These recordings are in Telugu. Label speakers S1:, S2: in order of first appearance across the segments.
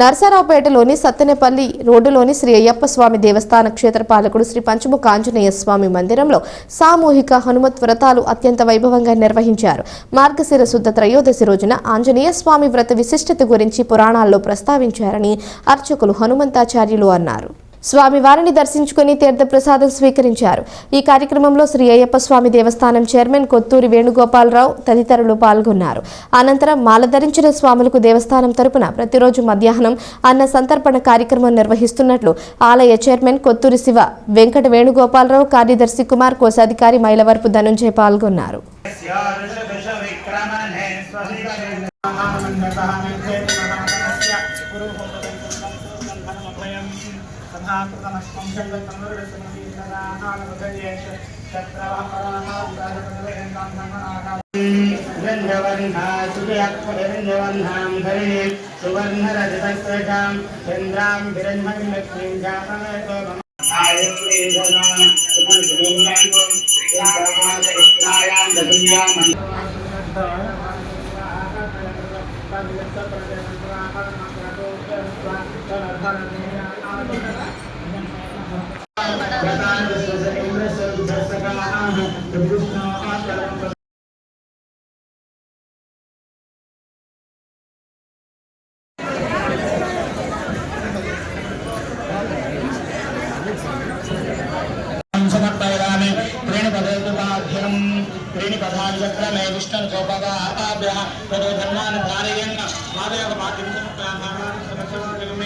S1: నరసరావుపేటలోని సత్తెనపల్లి రోడ్డులోని శ్రీ అయ్యప్ప స్వామి దేవస్థాన క్షేత్రపాలకుడు శ్రీ పంచముఖ ఆంజనేయ స్వామి మందిరంలో సామూహిక హనుమత్ వ్రతాలు అత్యంత వైభవంగా నిర్వహించారు. మార్గశిర శుద్ధ త్రయోదశి రోజున ఆంజనేయ స్వామి వ్రత విశిష్టత గురించి పురాణాల్లో ప్రస్తావించారని అర్చకులు హనుమంతాచార్యులు అన్నారు. స్వామి వారిని దర్శించుకుని తీర్థప్రసాదం స్వీకరించారు. ఈ కార్యక్రమంలో శ్రీ అయ్యప్ప స్వామి దేవస్థానం చైర్మన్ కొత్తూరి వేణుగోపాలరావు తదితరులు పాల్గొన్నారు. అనంతరం మాల ధరించిన స్వాములకు దేవస్థానం తరపున ప్రతిరోజు మధ్యాహ్నం అన్న సంతర్పణ కార్యక్రమం నిర్వహిస్తున్నట్లు ఆలయ చైర్మన్ కొత్తూరి శివ వెంకట వేణుగోపాలరావు కార్యదర్శి కుమార్ కోశాధికారి మైలవరపు ధనుంజయ పాల్గొన్నారు.
S2: విక్రమణే సువర్ణరజతస్రజాం చంద్రాం హిరణ్మయలక్ష్మీం జాతమేతో సమర్పయామి త్రీణిపదేతుపాభ్యం త్రీణిపదాని చక్రమే విష్ణుగోపదాభ్య తదో ధర్మాన్ ధారయన్ మాదయోగ పాఠ్యం సమర్పయామి సమర్పయామి లోకే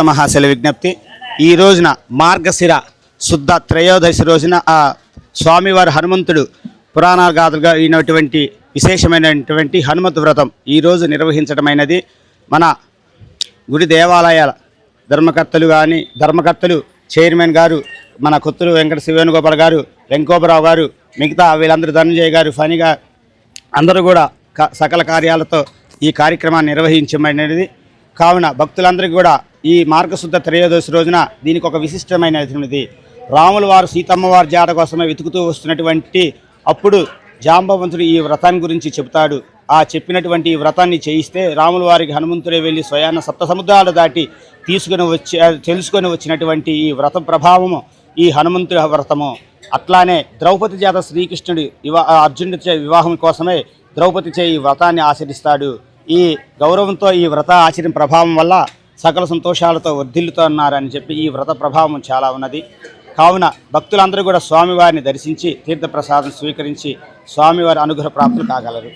S3: వందనామరా
S2: మహాశల విజ్ఞప్తి. ఈ రోజున మార్గశిర శుద్ధ త్రయోదశి రోజున ఆ స్వామివారి హనుమంతుడు పురాణ గాథలుగా అయినటువంటి విశేషమైనటువంటి హనుమత్ వ్రతం ఈ రోజు నిర్వహించడమైనది మన గుడి దేవాలయాల ధర్మకర్తలు కానీ ధర్మకర్తలు చైర్మన్ గారు మన కొత్తూరు వెంకట శివేణుగోపాల్ గారు వెంకోబరావు గారు మిగతా వీళ్ళందరూ ధనంజయ్ గారు ఫణిగా అందరూ కూడా క- సకల కార్యాలతో ఈ కార్యక్రమాన్ని నిర్వహించమైనది కావున భక్తులందరికీ కూడా ఈ మార్గశుద్ధ త్రయోదశి రోజున దీనికి ఒక విశిష్టమైనటువంటిది. రాముల వారు సీతమ్మ వారి జాడ కోసమే వెతుకుతూ వస్తున్నటువంటి అప్పుడు జాంబవంతుడు ఈ వ్రతాన్ని గురించి చెబుతాడు. ఆ చెప్పినటువంటి ఈ వ్రతాన్ని చేయిస్తే రాముల వారికి హనుమంతుడే వెళ్ళి స్వయాన సప్త సముద్రాలు దాటి తీసుకుని వచ్చి తెలుసుకొని వచ్చినటువంటి ఈ వ్రత ప్రభావము ఈ హనుమంతుడి వ్రతము. అట్లానే ద్రౌపది చేత శ్రీకృష్ణుడి వివా అర్జునుడి చే వివాహం కోసమే ద్రౌపది చే ఈ వ్రతాన్ని ఆచరిస్తాడు. ఈ గౌరవంతో ఈ వ్రత ఆచరణ ప్రభావం వల్ల సకల సంతోషాలతో వర్ధిల్లుతున్నారని చెప్పి ఈ వ్రత ప్రభావం చాలా ఉన్నది. కావున భక్తులందరూ కూడా స్వామివారిని దర్శించి తీర్థప్రసాదం స్వీకరించి స్వామివారి అనుగ్రహ ప్రాప్తులు కాగలరు.